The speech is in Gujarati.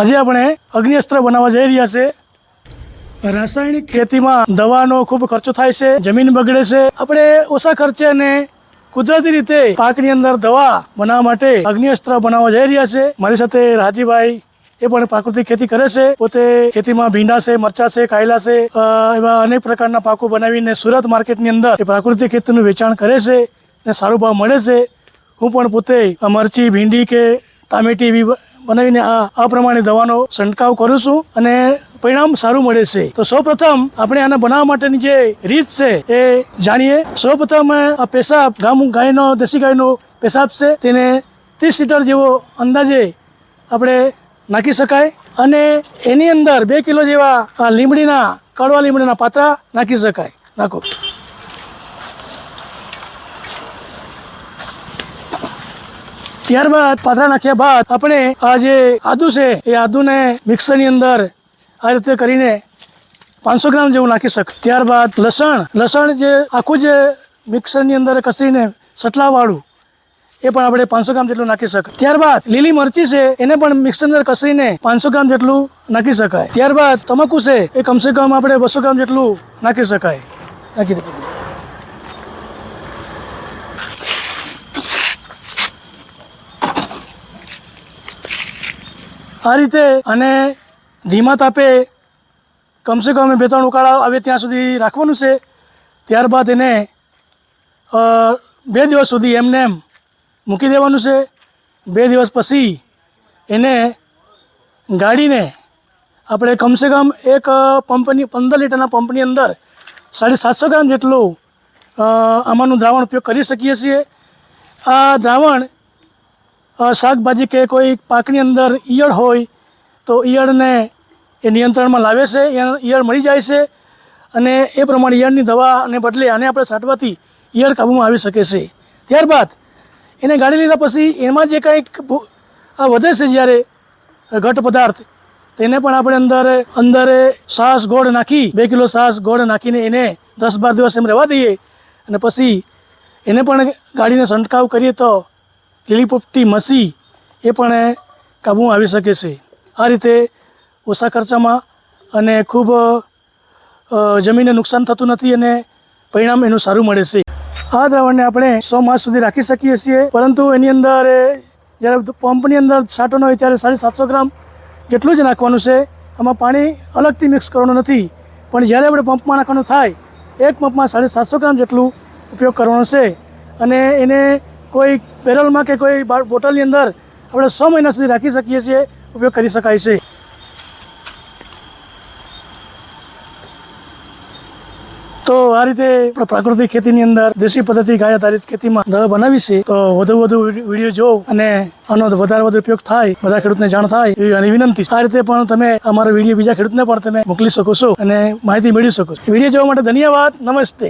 આજે આપણે અગ્નિઅસ્ત્ર બનાવવા જઈ રહ્યા છે. રાસાયણિક ખેતીમાં દવાનો ખૂબ ખર્ચો થાય છે જમીન બગડે છે. આપણે ઓછા ખર્ચે અને કુદરતી રીતે પાકની અંદર દવા બનાવવા માટે અગ્નિઅસ્ત્ર બનાવવા જઈ રહ્યા છે. મારી સાથે રાજીભાઈ એ પણ પ્રાકૃતિક ખેતી કરે છે. પોતે ખેતીમાં ભીંડા છે મરચા છે કાયલા છે એવા અનેક પ્રકારના પાકો બનાવીને સુરત માર્કેટની અંદર એ પ્રાકૃતિક ખેતીનું વેચાણ કરે છે ને સારો ભાવ મળે છે. હું પણ પોતે મરચી ભીંડી કે ટામેટી એવી બનાવીને આ આ પ્રમાણે દવાનો છંટકાવ કરું છું અને પરિણામ સારું મળે છે. તો સૌપ્રથમ આપણે આને બનાવવા માટેની જે રીત છે એ જાણીએ. સૌપ્રથમ આ પેશાબ, ગામ ગાયનો, દેશી ગાયનો પેશાબ છે તેને ત્રીસ લીટર જેવો અંદાજે આપણે નાખી શકાય અને એની અંદર બે કિલો જેવા લીમડીના, કડવા લીમડીના પાત્રા નાખી શકાય. નાખો. ત્યારબાદ પાતળા નાખ્યા બાદ આપણે આ જે આદુ છે, એ આદુને મિક્સરની અંદર આ રીતે કરીને પાંચસો ગ્રામ જેવું નાખી શકાય ત્યારબાદ લસણ લસણ જે આખું જે મિક્સરની અંદર કચરીને સટલાવાળું, એ પણ આપણે પાંચસો ગ્રામ જેટલું નાખી શકાય ત્યારબાદ લીલી મરચી છે, એને પણ મિક્સર અંદર કસરીને પાંચસો ગ્રામ જેટલું નાખી શકાય. ત્યારબાદ તમાકુ છે, એ કમસે કમ આપણે બસો ગ્રામ જેટલું નાખી શકાય. નાખી દે. આ રીતે અને ધીમા તાપે કમસે કમ બે ત્રણ ઉકાળા આવે ત્યાં સુધી રાખવાનું છે. ત્યારબાદ એને બે દિવસ સુધી એમને એમ મૂકી દેવાનું છે. બે દિવસ પછી એને ગાડીને આપણે કમસે કમ એક પંપની, પંદર લીટરના પંપની અંદર સાડી સાતસો ગ્રામ જેટલું આમાંનું દ્રાવણ ઉપયોગ કરી શકીએ છીએ. આ દ્રાવણ શાકભાજી કે કોઈ પાકની અંદર ઈયળ હોય તો ઈયળને એ નિયંત્રણમાં લાવે છે, ઈયળ મળી જાય છે અને એ પ્રમાણે ઈયળની દવાને બદલે આને આપણે છાંટવાથી ઈયળ કાબૂમાં આવી શકે છે. ત્યારબાદ એને ગાળી લીધા પછી એમાં જે કંઈક વધે છે જ્યારે ઘટ પદાર્થ, તેને પણ આપણે અંદર અંદર સાસ ગોળ નાખી, બે કિલો સાસ ગોળ નાખીને એને દસ બાર દિવસ એમ રહેવા દઈએ અને પછી એને પણ ગાડીને છંટકાવ કરીએ તો લીલી પોપટી મસી, એ પણ કાબૂમાં આવી શકે છે. આ રીતે ઓછા ખર્ચામાં અને ખૂબ જમીનને નુકસાન થતું નથી અને પરિણામ એનું સારું મળે છે. આ દ્રાવણને આપણે સો માસ સુધી રાખી શકીએ છીએ, પરંતુ એની અંદર જ્યારે પંપની અંદર છાંટવાનો હોય ત્યારે સાડી સાતસો ગ્રામ જેટલું જ નાખવાનું છે. આમાં પાણી અલગથી મિક્સ કરવાનું નથી. પણ જ્યારે આપણે પંપમાં નાખવાનું થાય, એક પંપમાં સાડી સાતસો ગ્રામ જેટલું ઉપયોગ કરવાનો છે. અને એને કોઈ બેરલમાં કે કોઈ બોટલની અંદર આપણે સો મહિના સુધી રાખી શકીએ છીએ, ઉપયોગ કરી શકાય છે. તો આ રીતે આપણે પ્રાકૃતિક ખેતીની અંદર દેશી પદ્ધતિ ગાય આધારિત ખેતીમાં દવા બનાવી છે, તો વધુ વધુ વીડિયો જોવો અને આનો વધારે વધુ ઉપયોગ થાય, બધા ખેડૂતને જાણ થાય એવી આની વિનંતી. આ રીતે પણ તમે અમારો વીડિયો બીજા ખેડૂતને પણ તમે મોકલી શકો છો અને માહિતી મેળવી શકો છો. વીડિયો જોવા માટે ધન્યવાદ, નમસ્તે.